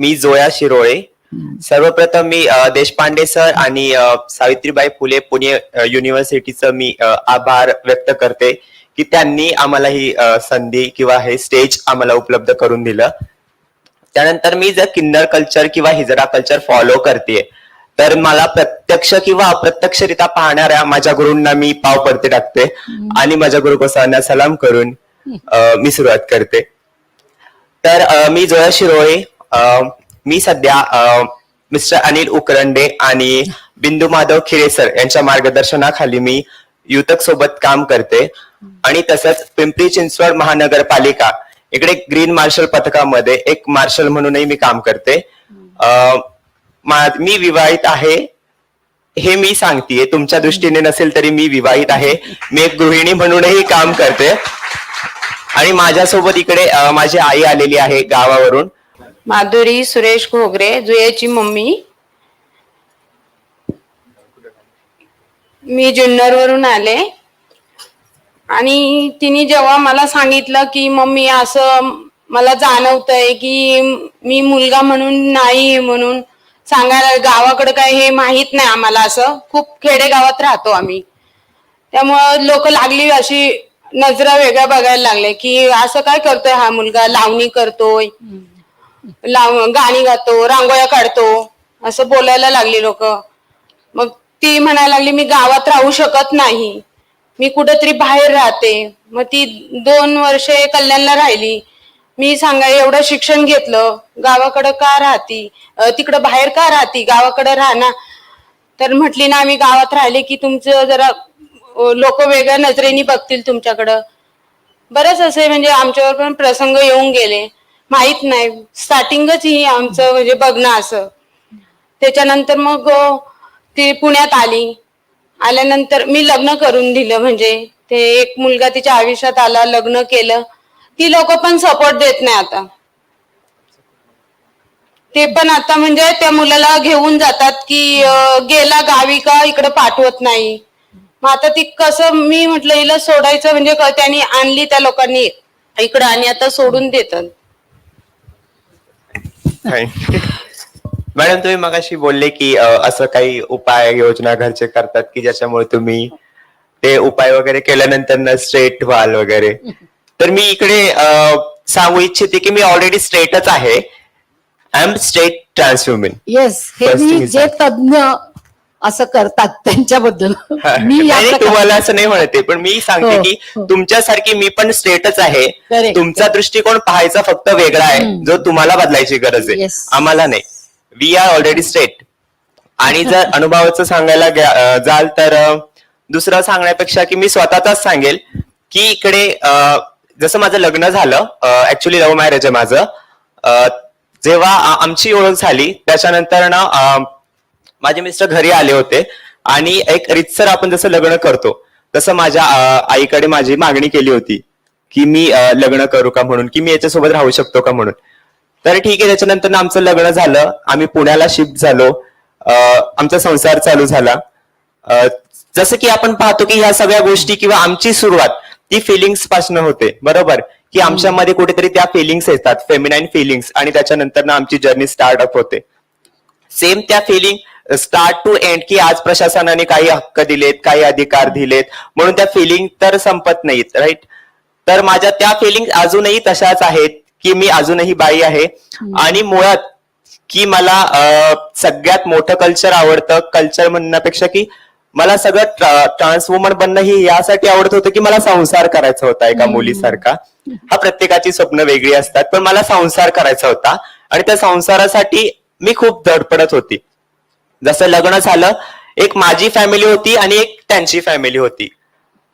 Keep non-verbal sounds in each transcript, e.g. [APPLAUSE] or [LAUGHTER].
मी जोया शिरोळे. सर्वप्रथम मी देशपांडे सर आणि सावित्रीबाई फुले पुणे युनिव्हर्सिटीचं मी आभार व्यक्त करते की त्यांनी आम्हाला ही संधी किंवा हे स्टेज आम्हाला उपलब्ध करून दिलं. त्यानंतर मी जर किन्नर कल्चर किंवा हिजरा कल्चर फॉलो करते तर मला प्रत्यक्ष किंवा अप्रत्यक्षरित्या पाहणाऱ्या माझ्या गुरूंना मी पाव पडते टाकते आणि माझ्या गुरुकोसांना सलाम करून मी सुरुवात करते. तर मी जोया शिरोळे मी सध्या मिस्टर अनिल उकरंडे आणि बिंदू माधव खिरेसर यांच्या मार्गदर्शनाखाली मी युतक सोबत काम करते. आणि तसंच पिंपरी चिंचवड महानगरपालिका इकडे ग्रीन मार्शल पथकामध्ये एक मार्शल म्हणूनही मी काम करते. अ, मी विवाहित आहे हे मी सांगतेय. तुमच्या दृष्टीने नसेल तरी मी विवाहित आहे. मी एक गृहिणी म्हणूनही काम करते. आणि माझ्यासोबत इकडे माझी आई आलेली आहे गावावरून. माधुरी सुरेश घोगरे जुयाची मम्मी. मी जुन्नरवरून आले. आणि तिने जेव्हा मला सांगितलं की मम्मी असं मला जाणवतंय की मी मुलगा म्हणून नाही म्हणून सांगायला गावाकडे काय हे माहीत नाही आम्हाला असं. खूप खेडेगावात राहतो आम्ही. त्यामुळं लोक लागली अशी नजरा वेगळ्या बघायला लागले की असं काय करतोय हा मुलगा? लावणी करतोय. लाव गाणी गातो रांगोळ्या काढतो असं बोलायला लागली लोक. मग ती म्हणायला लागली मी गावात राहू शकत नाही. मी कुठंतरी बाहेर राहते. मग ती दोन वर्षे कल्याणला राहिली. मी सांगा एवढं शिक्षण घेतलं गावाकडं का राहती? अं, तिकडं बाहेर का राहती? गावाकडं राहना तर म्हटली ना आम्ही गावात राहिले की तुमचं जरा लोक वेगळ्या नजरेने बघतील तुमच्याकडं. बरेच असे म्हणजे आमच्यावर पण प्रसंग येऊन गेले. माहीत नाही. स्टार्टिंगच ही आमचं म्हणजे बघणं असं. त्याच्यानंतर मग ती पुण्यात आली. आल्यानंतर मी लग्न करून दिलं म्हणजे. ते एक मुलगा तिच्या आयुष्यात आला लग्न केलं. ती लोक पण सपोर्ट देत नाही आता. ते पण आता म्हणजे त्या मुलाला घेऊन जातात की गेला गावी का इकडे पाठवत नाही. मग आता ती कसं मी म्हटलं हिला सोडायचं म्हणजे त्यांनी आणली त्या लोकांनी. इकडं आणि आता सोडून देतात. मॅडम तुम्ही मगाशी बोलले की असं काही उपाय योजना घरचे करतात की ज्याच्यामुळे तुम्ही ते उपाय वगैरे केल्यानंतर ना स्ट्रेट व्हाल वगैरे. तर मी इकडे सांगू इच्छिते की मी ऑलरेडी स्ट्रेटच आहे. I am straight transhuman yes हे मी जे तज्ञ असं करतात त्यांच्याबद्दल [LAUGHS] मी नाही, तुम्हाला असं नाही म्हणते पण मी सांगते हो, की हो. तुमच्यासारखी मी पण स्ट्रेटच आहे Correct, तुमचा दृष्टिकोन पाहायचा फक्त वेगळा आहे हम्म. जो तुम्हाला बदलायची गरज आहे Yes. आम्हाला नाही वी आर ऑलरेडी स्ट्रेट आणि जर [LAUGHS] अनुभवाचं सांगायला अं, जाल तर अं, दुसरं सांगण्यापेक्षा की मी स्वतःचाच सांगेल की इकडे अं, जसं माझं लग्न झालं ऍक्च्युली लव्ह मॅरेज आहे माझं अं, जेव्हा आ- आमची ओळख झाली त्याच्यानंतर ना अं, माझे मिस्टर घरी आले होते. आणि एक रितसर आपण जसं लग्न करतो तसं माझ्या आईकडे माझी मागणी केली होती की मी लग्न करू का म्हणून की मी याच्यासोबत राहू शकतो का म्हणून. तर ठीक आहे त्याच्यानंतर आमचं लग्न झालं. आम्ही पुण्याला शिफ्ट झालो. आमचा संसार चालू झाला. जसं की आपण पाहतो की ह्या सगळ्या गोष्टी किंवा आमची सुरुवात ती फिलिंग्सपासून होते. बरोबर? की आमच्यामध्ये कुठेतरी त्या फिलिंग्स येतात फेमिनाईन फिलिंग्स आणि त्याच्यानंतर ना आमची जर्नी स्टार्टअप होते. सेम त्या फिलिंग स्टार्ट टू एंड की आज प्रशासनाने काही हक्क दिलेत काही अधिकार दिलेत म्हणून त्या फिलिंग तर संपत नाहीत राईट तर माझ्या त्या फिलिंग अजूनही तशाच आहेत की मी अजूनही बाई आहे. आणि मुळात की मला अं, सगळ्यात मोठं कल्चर आवडतं कल्चर म्हणण्यापेक्षा की मला सगळं ट्रान्स वुमन बनणं ही यासाठी आवडत होतं की मला संसार करायचा होता एका मुलीसारखा. हा प्रत्येकाची स्वप्न वेगळी असतात पण मला संसार करायचा होता. आणि त्या संसारासाठी मी खूप धडपडत होती. जसं लग्न झालं एक माझी फॅमिली होती आणि एक त्यांची फॅमिली होती.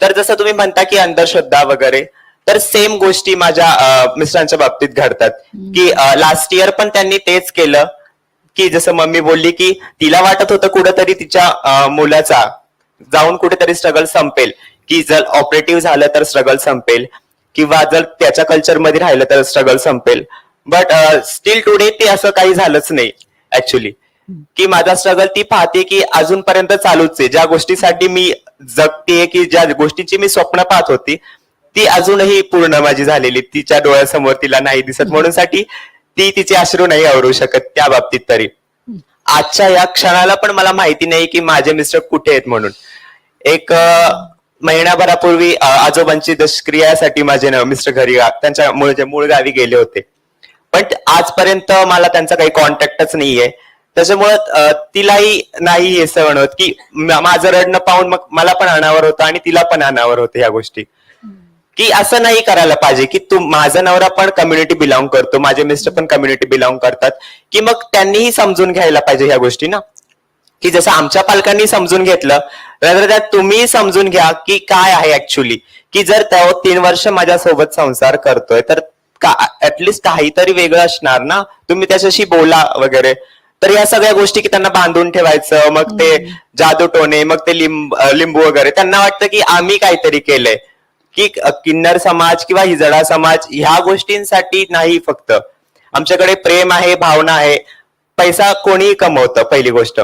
तर जसं तुम्ही म्हणता की अंधश्रद्धा वगैरे तर सेम गोष्टी माझ्या मिस्टरांच्या बाबतीत घडतात. की लास्ट इयर पण त्यांनी तेच केलं. की जसं मम्मी बोलली की तिला वाटत होतं कुठेतरी तिच्या मुलाचा जाऊन कुठेतरी स्ट्रगल संपेल. की जर ऑपरेटिव्ह झालं तर स्ट्रगल संपेल. किंवा जर त्याच्या कल्चरमध्ये राहिलं तर स्ट्रगल संपेल. बट स्टील टुडे ते असं काही झालंच नाही ऍक्च्युली की माझा स्ट्रगल ती पाहते की अजूनपर्यंत चालूच आहे. ज्या गोष्टीसाठी मी जगते की ज्या गोष्टीची मी स्वप्न पाहत होती ती अजूनही पूर्ण माझी झालेली. तिच्या डोळ्यासमोर तिला नाही दिसत. म्हणून साठी ती तिचे अश्रू नाही आवरू शकत त्या बाबतीत तरी. आजच्या या क्षणाला पण मला माहिती नाही की माझे मिस्टर कुठे आहेत म्हणून. एक महिनाभरापूर्वी आजोबांची दशक्रियासाठी माझे मिस्टर घरी त्यांच्या मूळ मूळ गावी गेले होते. पण आजपर्यंत मला त्यांचा काही कॉन्टॅक्टच नाहीये. त्याच्यामुळं तिलाही नाही हे सहन होत की माझं रडणं पाहून मग मला पण अनावर होतं आणि तिला पण अनावर होतं या गोष्टी. की असं नाही करायला पाहिजे की तू माझा नवरा पण कम्युनिटी बिलॉंग करतो माझे मिस्टर पण कम्युनिटी बिलॉंग करतात की मग त्यांनीही समजून घ्यायला पाहिजे ह्या गोष्टी ना? की जसं आमच्या पालकांनी समजून घेतलं तर त्यात तुम्ही समजून घ्या की काय आहे ऍक्च्युली की जर त्या तीन वर्ष माझ्यासोबत संसार करतोय तर ऍटलिस्ट काहीतरी वेगळं असणार ना? तुम्ही त्याच्याशी बोला वगैरे. तर या सगळ्या गोष्टी की त्यांना बांधून ठेवायचं मग ते जादू टोणे मग ते लिंब लिंबू वगैरे. त्यांना वाटतं की आम्ही काहीतरी केलंय. की किन्नर समाज किंवा हिजडा समाज ह्या गोष्टींसाठी नाही फक्त. आमच्याकडे प्रेम आहे भावना आहे. पैसा कोणीही कमवतं पहिली गोष्ट.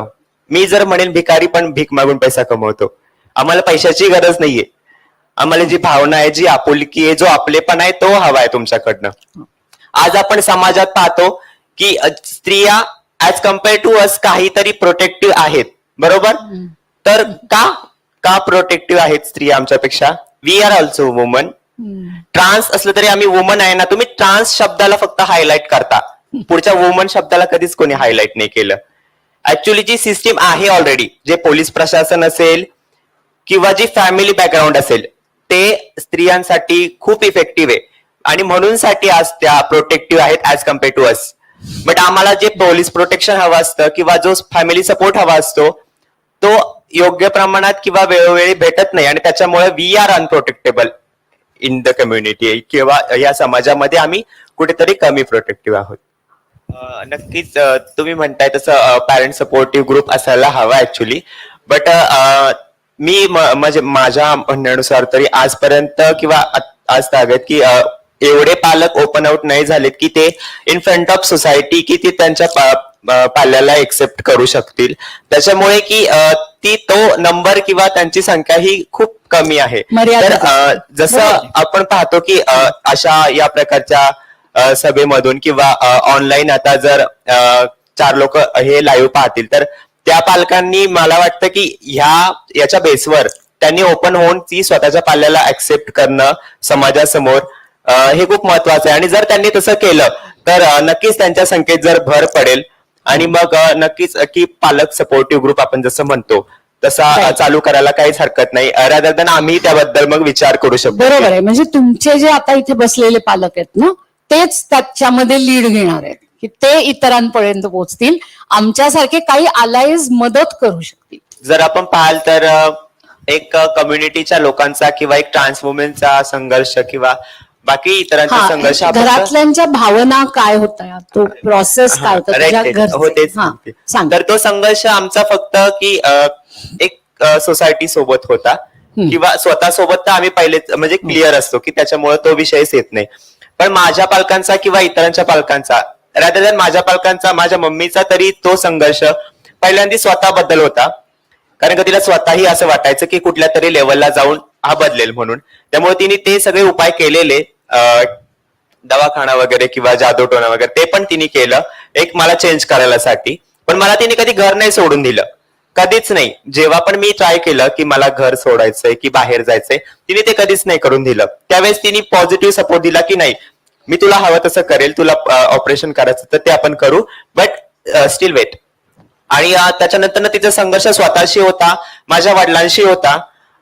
मी जर म्हणेन भिकारी पण भीक मागून पैसा कमवतो. आम्हाला पैशाची गरज नाहीये. आम्हाला जी भावना आहे जी आपुलकी आहे जो आपलेपण आहे तो हवा आहे तुमच्याकडनं. आज आपण समाजात पाहतो की स्त्रिया ऍज कंपेअर टू अस काहीतरी प्रोटेक्टिव्ह आहेत. बरोबर? तर का का प्रोटेक्टिव्ह आहेत स्त्रिया आमच्यापेक्षा? We are also woman trans असलं तरी आम्ही वुमन आहे ना तुम्ही ट्रान्स शब्दाला फक्त हायलाइट करता. पुढच्या वुमन शब्दाला कधीच कोणी हायलाइट नाही केलं. ऍक्च्युली जी सिस्टीम आहे ऑलरेडी जे पोलीस प्रशासन असेल किंवा जी फॅमिली बॅकग्राऊंड असेल ते स्त्रियांसाठी खूप इफेक्टिव्ह आहे. आणि म्हणून साठी आज त्या प्रोटेक्टिव्ह आहेत as compare to us but आम्हाला जे पोलीस प्रोटेक्शन हवं असतं किंवा जो फॅमिली सपोर्ट हवा असतो तो योग्य प्रमाणात किंवा वेळोवेळी भेटत नाही. आणि त्याच्यामुळे we are unprotectable in the community किंवा या समाजामध्ये आम्ही कुठेतरी कमी प्रोटेक्टिव्ह आहोत. नक्कीच तुम्ही म्हणताय तसं पॅरेंट सपोर्टिव्ह ग्रुप असायला हवा ऍक्च्युली बट मी म्हणजे माझ्या म्हणण्यानुसार तरी आजपर्यंत किंवा आज तागत की एवढे पालक ओपन आउट नाही झालेत की ते इन फ्रंट ऑफ सोसायटी की ते त्यांच्या पाल्याला एक्सेप्ट करू शकतील. त्याच्यामुळे की ती तो नंबर किंवा त्यांची संख्या ही खूप कमी आहे. तर जसं. आपण पाहतो की अशा या प्रकारच्या सभेमधून किंवा ऑनलाईन आता जर चार लोक हे लाईव्ह पाहतील तर त्या पालकांनी मला वाटतं की ह्या याच्या बेसवर त्यांनी ओपन होऊन ती स्वतःच्या पाल्याला ऍक्सेप्ट करणं समाजासमोर हे खूप महत्वाचं आहे. आणि जर त्यांनी तसं केलं तर नक्कीच त्यांच्या संख्येत जर भर पडेल आणि मग नक्कीच की पालक सपोर्टिव्ह ग्रुप आपण जसं म्हणतो तसा. चालू करायला काहीच हरकत नाही. रादर दॅन आम्ही त्याबद्दल मग विचार करू शकतो. बरोबर आहे. म्हणजे तुमचे जे आता इथे बसलेले पालक आहेत ना तेच त्याच्यामध्ये लीड घेणार आहेत. की ते इतरांपर्यंत पोहोचतील आमच्यासारखे काही आलाईज मदत करू शकतील. जर आपण पाहाल तर एक कम्युनिटीच्या लोकांचा किंवा एक ट्रान्स वुमेनचा संघर्ष किंवा बाकी इतरांचा संघर्ष घरातल्यांच्या भावना काय होत्या? तो प्रोसेस काय होता. हो तर तो संघर्ष आमचा फक्त की एक सोसायटी सोबत होता. किंवा स्वतः सोबत तर आम्ही पहिलेच म्हणजे क्लिअर असतो की त्याच्यामुळे तो विषयच येत नाही. पण माझ्या पालकांचा किंवा इतरांच्या पालकांचा रादर दॅन माझ्या पालकांचा माझ्या मम्मीचा तरी तो संघर्ष पहिल्यांदा स्वतःबद्दल होता. कारण का तिला स्वतःही असं वाटायचं की कुठल्या तरी लेवलला जाऊन हा बदलेल म्हणून. त्यामुळे तिने ते सगळे उपाय केलेले दवाखाना वगैरे किंवा जादूटोना वगैरे ते पण तिने केलं. एक मला चेंज करायला साठी पण मला तिने कधी घर नाही सोडून दिलं. कधीच नाही. जेव्हा पण मी ट्राय केलं की मला घर सोडायचंय की बाहेर जायचंय तिने ते कधीच नाही करून दिलं. त्यावेळेस तिने पॉझिटिव्ह सपोर्ट दिला की नाही. मी तुला हवं तसं करेल तुला ऑपरेशन करायचं तर ते आपण करू. बट स्टील वेट आणि त्याच्यानंतर ना तिचा संघर्ष स्वतःशी होता माझ्या वडिलांशी होता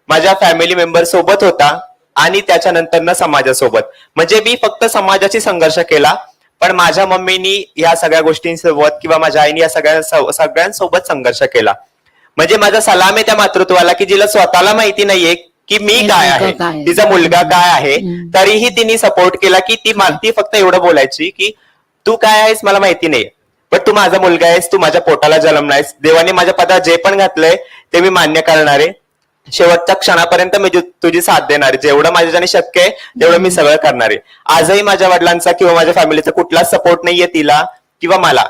माझ्या फॅमिली मेंबर सोबत होता आणि त्याच्यानंतर ना समाजासोबत. म्हणजे मी फक्त समाजाशी संघर्ष केला पण माझ्या मम्मीनी या सगळ्या गोष्टींसोबत किंवा माझ्या आईने या सगळ्या सगळ्यांसोबत संघर्ष केला. म्हणजे माझा सलाम आहे त्या मातृत्वाला की जिला स्वतःला माहिती नाहीये की मी काय आहे. तिचा मुलगा काय आहे. तरीही तिने सपोर्ट केला की ती ती फक्त एवढं बोलायची की तू काय आहेस मला माहिती नाही पण तू माझा मुलगा आहेस तू माझ्या पोटाला जन्मलायस देवाने माझ्या पदात जे पण घातलंय ते मी मान्य करणार आहे. शेवटच्या क्षणापर्यंत मी तुझी साथ देणार आहे. जेवढं माझ्याने शक्य आहे तेवढं मी सगळं करणार आहे. आजही माझ्या वडिलांचा किंवा माझ्या फॅमिलीचा कुठलाच सपोर्ट नाहीये तिला किंवा मला.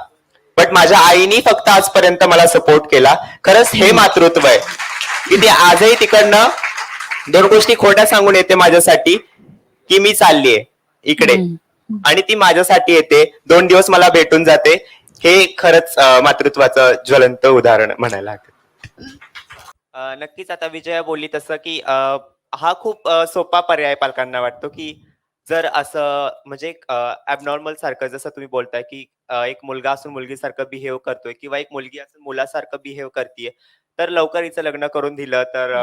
बट माझ्या आईनी फक्त आजपर्यंत मला सपोर्ट केला. खरंच हे मातृत्व आहे. की ती आजही तिकडनं दोन गोष्टी खोट्या सांगून येते माझ्यासाठी की मी चाललीये इकडे. आणि ती माझ्यासाठी येते. दोन दिवस मला भेटून जाते. हे खरंच मातृत्वाचं ज्वलंत उदाहरण म्हणायला हरकत नक्कीच आता विजया बोलली तसं की अ, हा खूप सोपा पर्याय पालकांना वाटतो की जर असं म्हणजे ऍबनॉर्मल सारखं जसं तुम्ही बोलताय की एक मुलगा असून मुलगीसारखं बिहेव करतोय किंवा एक मुलगी असून मुलासारखं बिहेव करते तर लवकर हिचं लग्न करून दिलं तर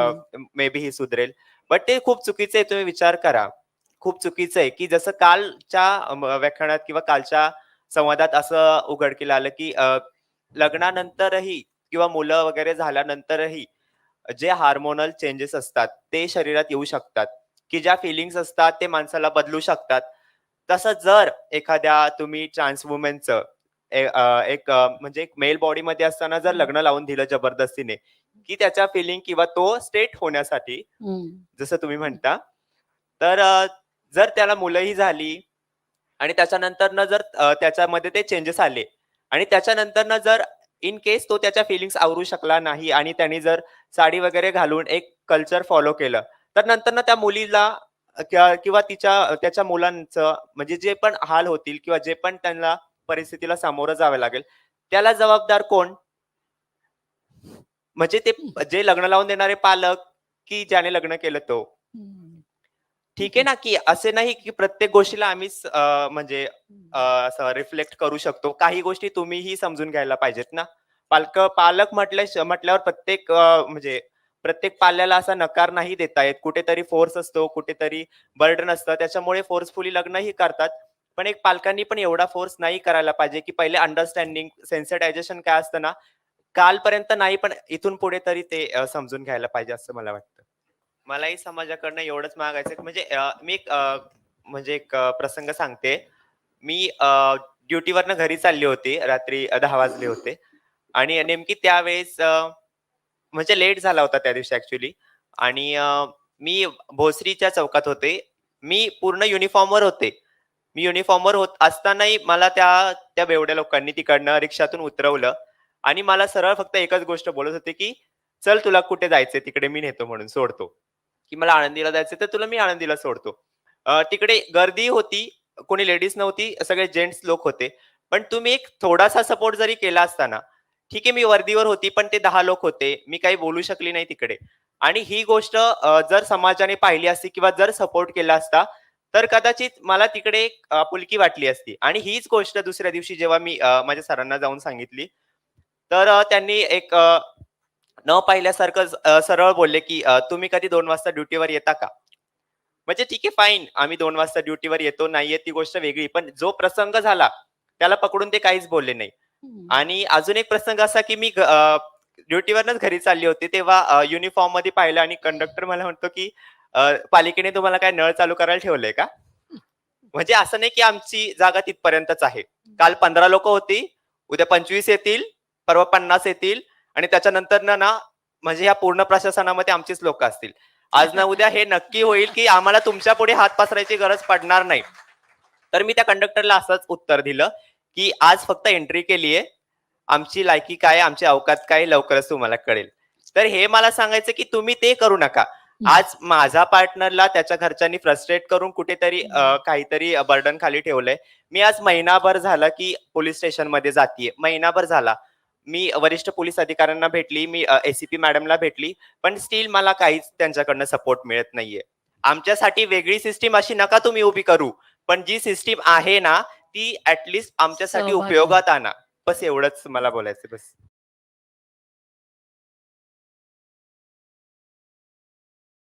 मे बी ही सुधरेल. बट ते खूप चुकीचं आहे तुम्ही विचार करा. खूप चुकीचं आहे की जसं कालच्या व्याख्यानात किंवा कालच्या संवादात असं उघडकीला आलं की लग्नानंतरही किंवा मुलं वगैरे झाल्यानंतरही जे हार्मोनल चेंजेस असतात ते शरीरात येऊ शकतात. की ज्या फिलिंग्स असतात ते माणसाला बदलू शकतात. तसं जर एखाद्या तुम्ही ट्रान्स वुमेनचं एक म्हणजे एक मेल बॉडीमध्ये असताना जर लग्न लावून दिलं जबरदस्तीने की त्याच्या फिलिंग किंवा तो स्टेट होण्यासाठी. जसं तुम्ही म्हणता तर जर त्याला मुलंही झाली आणि त्याच्यानंतर जर त्याच्यामध्ये ते चेंजेस आले आणि त्याच्यानंतर जर इन केस तो त्याच्या फिलिंग्स आवरू शकला नाही आणि त्यांनी जर साडी वगैरे घालून एक कल्चर फॉलो केलं तर नंतर त्या मुलीला किंवा तिच्या त्याच्या मुलांचं म्हणजे जे पण हाल होतील किंवा जे पण त्यांना परिस्थितीला सामोरं जावं लागेल. त्याला जबाबदार कोण? म्हणजे ते जे लग्न लावून देणारे पालक की ज्याने लग्न केलं तो. ठीक आहे ना की असे नाही की प्रत्येक गोष्टीला आम्हीच अं, म्हणजे रिफ्लेक्ट करू शकतो. काही गोष्टी तुम्हीही समजून घ्यायला पाहिजेत ना. पालक पालक म्हटल्या म्हटल्यावर प्रत्येक म्हणजे प्रत्येक पाल्याला असा नकार नाही देता येत. कुठेतरी फोर्स असतो कुठेतरी बर्डन असतं. त्याच्यामुळे फोर्सफुली लग्नही करतात. पण एक पालकांनी पण एवढा फोर्स नाही करायला पाहिजे की पहिले अंडरस्टँडिंग सेन्सिटायझेशन काय असतं ना कालपर्यंत नाही पण इथून पुढे तरी ते समजून घ्यायला पाहिजे असं मला वाटतं. मलाही समाजाकडनं एवढंच मागायचं म्हणजे मी एक म्हणजे एक प्रसंग सांगते. मी ड्युटीवरनं घरी चालली होती रात्री दहा वाजले होते. आणि नेमकी त्यावेळेस म्हणजे लेट झाला होता त्या दिवशी ऍक्च्युली आणि मी भोसरीच्या चौकात होते. मी पूर्ण युनिफॉर्मवर होते. मी युनिफॉर्मवर होत असतानाही मला त्या त्या बेवड्या लोकांनी तिकडनं रिक्षातून उतरवलं. आणि मला सरळ फक्त एकच गोष्ट बोलत होते की चल तुला कुठे जायचंय? तिकडे मी नेतो म्हणून सोडतो. की मला आनंदीला जायचं तर तुला मी आनंदीला सोडतो. तिकडे गर्दी होती कोणी लेडीज नव्हती सगळे जेंट्स लोक होते. पण तुम्ही एक थोडासा सपोर्ट जरी केला असताना ठीक आहे मी वर्दीवर होती पण ते दहा लोक होते मी काही बोलू शकली नाही तिकडे. आणि ही गोष्ट जर समाजाने पाहिली असती किंवा जर सपोर्ट केला असता तर कदाचित मला तिकडे एक आपुलकी वाटली असती. आणि हीच गोष्ट दुसऱ्या दिवशी जेव्हा मी माझ्या सरांना जाऊन सांगितली तर त्यांनी एक न पाहिल्यासारखं सरळ बोलले की तुम्ही कधी दोन वाजता ड्युटीवर येता का? म्हणजे ठीक आहे फाईन आम्ही दोन वाजता ड्युटीवर येतो नाहीये ती गोष्ट वेगळी. पण जो प्रसंग झाला त्याला पकडून ते काहीच बोलले नाही. आणि अजून एक प्रसंग असा की मी ड्युटीवरनच घरी चालली होती तेव्हा युनिफॉर्ममध्ये पाहिलं आणि कंडक्टर मला म्हणतो की पालिकेने तुम्हाला काय नळ चालू करायला ठेवलंय का? म्हणजे असं नाही की आमची जागा तिथपर्यंतच आहे. काल पंधरा लोक होती उद्या पंचवीस येतील परवा पन्नास येतील आणि त्याच्यानंतर ना ना म्हणजे या पूर्ण प्रशासनामध्ये आमचीच लोक असतील. आज ना उद्या हे नक्की होईल की आम्हाला तुमच्यापुढे हात पसरायची गरज पडणार नाही. तर मी त्या कंडक्टरला असंच उत्तर दिलं की आज फक्त एंट्री केलीये आमची लायकी काय आमची अवकात काय लवकरच तुम्हाला कळेल. तर हे मला सांगायचं की तुम्ही ते करू नका. आज माझा पार्टनरला त्याच्या घरच्यांनी फ्रस्ट्रेट करून कुठेतरी काहीतरी बर्डन खाली ठेवलंय. मी आज महिनाभर झाला की पोलीस स्टेशनमध्ये जातीये. महिनाभर झाला. मी वरिष्ठ पोलीस अधिकाऱ्यांना भेटली मी एसीपी मॅडमला भेटली पण स्टील मला काहीच त्यांच्याकडनं सपोर्ट मिळत नाहीये. आमच्यासाठी वेगळी सिस्टीम अशी नका तुम्ही उभी करू पण जी सिस्टीम आहे ना ती ऍटलिस्ट आमच्यासाठी. उपयोगात आणा. बस एवढंच मला बोलायचं बस.